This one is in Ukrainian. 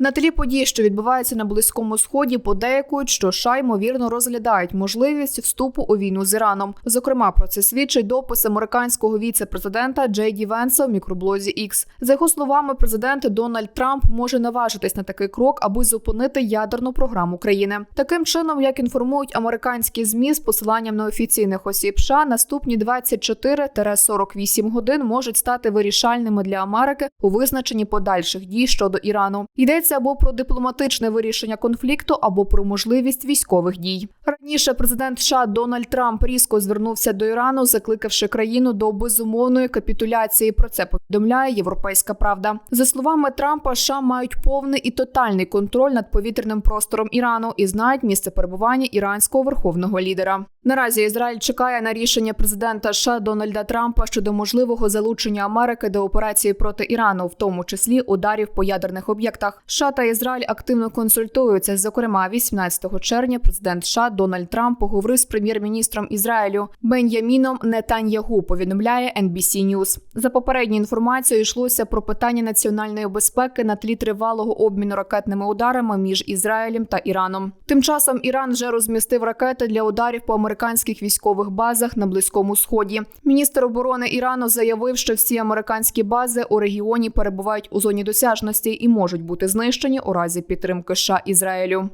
На тлі подій, що відбуваються на близькому сході, подейкують, що США, ймовірно розглядають можливість вступу у війну з Іраном. Зокрема, про це свідчить допис американського віце-президента Джей Ді Венса в мікроблозі X. За його словами, президент Дональд Трамп може наважитись на такий крок, аби зупинити ядерну програму країни. Таким чином, як інформують американські змі з посиланням на офіційних осіб США, наступні 24-48 годин можуть стати вирішальними для Америки у визначенні подальших дій щодо Ірану. Йдеться або про дипломатичне вирішення конфлікту, або про можливість військових дій. Раніше президент США Дональд Трамп різко звернувся до Ірану, закликавши країну до безумовної капітуляції. Про це повідомляє Європейська Правда. За словами Трампа, США мають повний і тотальний контроль над повітряним простором Ірану і знають місце перебування іранського верховного лідера. Наразі Ізраїль чекає на рішення президента США Дональда Трампа щодо можливого залучення Америки до операції проти Ірану, в тому числі ударів по ядерних об'єктах. США та Ізраїль активно консультуються. Зокрема, 18 червня президент США Дональд Трамп поговорив з прем'єр-міністром Ізраїлю Бен'яміном Нетаньягу. Повідомляє NBC News. За попередньою інформацією йшлося про питання національної безпеки на тлі тривалого обміну ракетними ударами між Ізраїлем та Іраном. Тим часом Іран вже розмістив ракети для ударів по американських військових базах на близькому сході. Міністр оборони Ірану заявив, що всі американські бази у регіоні перебувають у зоні досяжності і можуть бути знищені у разі підтримки США Ізраїлю.